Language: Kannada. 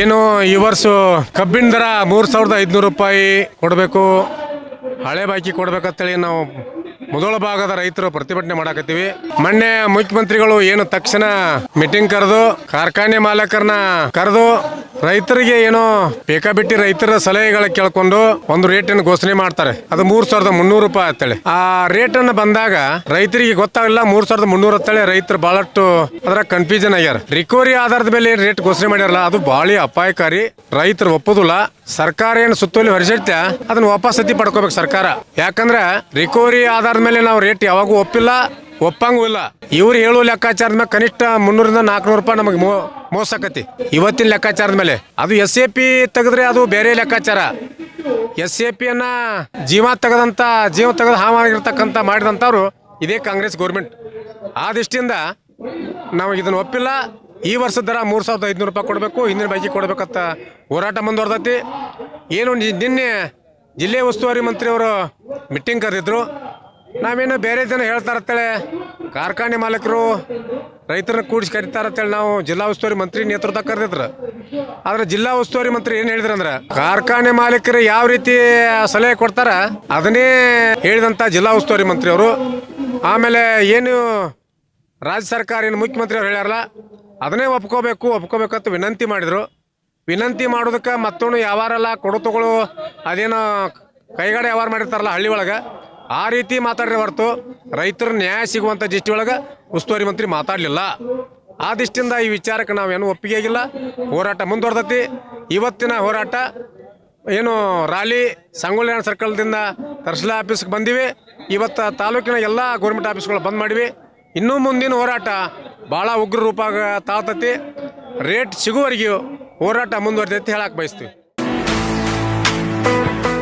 ಏನು ಈ ವರ್ಷ ಕಬ್ಬಿನ ದರ ಮೂರು ಸಾವಿರದ ಐದುನೂರು ರೂಪಾಯಿ ಕೊಡಬೇಕು. ಹಳೆ ಬಾಕಿ ಕೊಡ್ಬೇಕಂತೇಳಿ ನಾವು ಮೊದಲ ಭಾಗದ ರೈತರು ಪ್ರತಿಭಟನೆ ಮಾಡಾಕತ್ತೀವಿ. ಮೊನ್ನೆ ಮುಖ್ಯಮಂತ್ರಿಗಳು ಏನು ತಕ್ಷಣ ಮೀಟಿಂಗ್ ಕರೆದು ಕಾರ್ಖಾನೆ ಮಾಲಕರನ್ನ ಕರೆದು ರೈತರಿಗೆ ಏನೋ ಬೇಕಾಬಿಟ್ಟಿ ರೈತರ ಸಲಹೆಗಳ ಕೇಳ್ಕೊಂಡು ಒಂದು ರೇಟ್ ಅನ್ನು ಘೋಷಣೆ ಮಾಡ್ತಾರೆ. ಅದು ಮೂರ್ ಸಾವಿರದ ಮುನ್ನೂರು ರೂಪಾಯಿ ಅಂತೇಳಿ ಆ ರೇಟ್ ಅನ್ನು ಬಂದಾಗ ರೈತರಿಗೆ ಗೊತ್ತಾಗಲ್ಲ ಮೂರ್ ಸಾವಿರದ ಮುನ್ನೂರು ಅಂತೇಳಿ ರೈತರು ಬಹಳಷ್ಟು ಅದರ ಕನ್ಫ್ಯೂಷನ್ ಆಗ್ಯಾರ. ರಿಕವರಿ ಆಧಾರದ ಮೇಲೆ ಏನ್ ರೇಟ್ ಘೋಷಣೆ ಮಾಡ್ಯಾರಲ್ಲ, ಅದು ಬಾಳಿ ಅಪಾಯಕಾರಿ. ರೈತರು ಒಪ್ಪುದಿಲ್ಲ. ಸರ್ಕಾರ ಏನು ಸುತ್ತೋಲಿ ಹೊರಸಿಡ್ತ ಅದನ್ನ ವಾಪಸ್ ಸತಿ ಪಡ್ಕೋಬೇಕು ಸರ್ಕಾರ. ಯಾಕಂದ್ರೆ ರಿಕವರಿ ಆಧಾರದ ಮೇಲೆ ನಾವು ರೇಟ್ ಯಾವಾಗೂ ಒಪ್ಪಿಲ್ಲ, ಒಪ್ಪಂಗೂ ಇಲ್ಲ. ಇವ್ರು ಹೇಳುವ ಲೆಕ್ಕಾಚಾರದ ಮೇಲೆ ಕನಿಷ್ಠ ಮುನ್ನೂರಿಂದ ನಾಲ್ಕುನೂರು ರೂಪಾಯಿ ನಮಗೆ ಮೋ ಆಕತಿ. ಇವತ್ತಿನ ಲೆಕ್ಕಾಚಾರದ ಮೇಲೆ. ಅದು ಎಸ್ ಎ ಪಿ ತೆಗೆದ್ರೆ ಅದು ಬೇರೆ ಲೆಕ್ಕಾಚಾರ. ಎಸ್ ಎ ಪಿ ಅನ್ನ ಜೀವ ತೆಗೆದಂತ, ಜೀವ ತೆಗೆದು ಹಾವಾಗಿರ್ತಕ್ಕಂಥ ಮಾಡಿದಂಥವ್ರು ಇದೇ ಕಾಂಗ್ರೆಸ್ ಗೌರ್ಮೆಂಟ್. ಆ ದೃಷ್ಟಿಯಿಂದ ನಾವು ಇದನ್ನ ಒಪ್ಪಿಲ್ಲ. ಈ ವರ್ಷದ ದರ ಮೂರು ಸಾವಿರದ ಐದುನೂರು ರೂಪಾಯಿ ಕೊಡಬೇಕು, ಹಿಂದಿನ ಬಾಕಿ ಕೊಡಬೇಕಂತ ಹೋರಾಟ ಮುಂದುವರ್ದೈತಿ. ಏನು ನಿನ್ನೆ ಜಿಲ್ಲೆ ಉಸ್ತುವಾರಿ ಮಂತ್ರಿಯವರು ಮೀಟಿಂಗ್ ಕರೆದಿದ್ರು. ನಾವೇನು ಬೇರೆ ಜನ ಹೇಳ್ತಾರತ್ತೇಳೆ ಕಾರ್ಖಾನೆ ಮಾಲೀಕರು, ರೈತರನ್ನ ಕೂಡಿಸಿ ಕರೀತಾರತ್ತೇಳಿ ನಾವು. ಜಿಲ್ಲಾ ಉಸ್ತುವಾರಿ ಮಂತ್ರಿ ನೇತೃತ್ವ ಕರೆದಿದ್ರು. ಆದ್ರೆ ಜಿಲ್ಲಾ ಉಸ್ತುವಾರಿ ಮಂತ್ರಿ ಏನು ಹೇಳಿದ್ರು ಅಂದ್ರೆ, ಕಾರ್ಖಾನೆ ಮಾಲೀಕರು ಯಾವ ರೀತಿ ಸಲಹೆ ಕೊಡ್ತಾರ, ಅದನ್ನೇ ಹೇಳಿದಂತ ಜಿಲ್ಲಾ ಉಸ್ತುವಾರಿ ಮಂತ್ರಿ ಅವರು ಆಮೇಲೆ ಏನು ರಾಜ್ಯ ಸರ್ಕಾರ ಏನು ಮುಖ್ಯಮಂತ್ರಿ ಅವ್ರು ಹೇಳ್ಯಾರಲ್ಲ, ಅದನ್ನೇ ಒಪ್ಕೋಬೇಕು ಒಪ್ಕೋಬೇಕಂತ ವಿನಂತಿ ಮಾಡಿದ್ರು. ವಿನಂತಿ ಮಾಡೋದಕ್ಕೆ ಮತ್ತೊಂದು ವ್ಯವಹಾರ ಕೊಡು ತಗೊಳು ಅದೇನೋ ಕೈಗಾಡೆ ವ್ಯವಹಾರ ಮಾಡಿರ್ತಾರಲ್ಲ ಹಳ್ಳಿ ಒಳಗೆ. ಆ ರೀತಿ ಮಾತಾಡ್ರೆ ಹೊರತು. ರೈತರ ನ್ಯಾಯ ಸಿಗುವಂಥ ದೃಷ್ಟಿ ಒಳಗೆ ಉಸ್ತುವಾರಿ ಮಂತ್ರಿ ಮಾತಾಡಲಿಲ್ಲ. ಆ ದೃಷ್ಟಿಯಿಂದ ಈ ವಿಚಾರಕ್ಕೆ ನಾವೇನು ಒಪ್ಪಿಗೆ ಆಗಿಲ್ಲ. ಹೋರಾಟ ಮುಂದುವರ್ದತಿ. ಇವತ್ತಿನ ಹೋರಾಟ ಏನು ರಾಲಿ, ಸಂಗೊಳ್ಳಿ ಸರ್ಕಲ್ದಿಂದ ತಹಸೀಲ್ ಆಫೀಸ್ಗೆ ಬಂದಿವಿ. ಇವತ್ತು ತಾಲೂಕಿನ ಎಲ್ಲ ಗೌರ್ಮೆಂಟ್ ಆಫೀಸ್ಗಳು ಬಂದ್ ಮಾಡಿವಿ. ಇನ್ನೂ ಮುಂದಿನ ಹೋರಾಟ ಭಾಳ ಉಗ್ರ ರೂಪ ತಾಳ್ತತಿ. ರೇಟ್ ಸಿಗುವವರೆಗೂ ಹೋರಾಟ ಮುಂದುವರಿತೈತಿ ಹೇಳಕ್ ಬಯಸ್ತೀವಿ.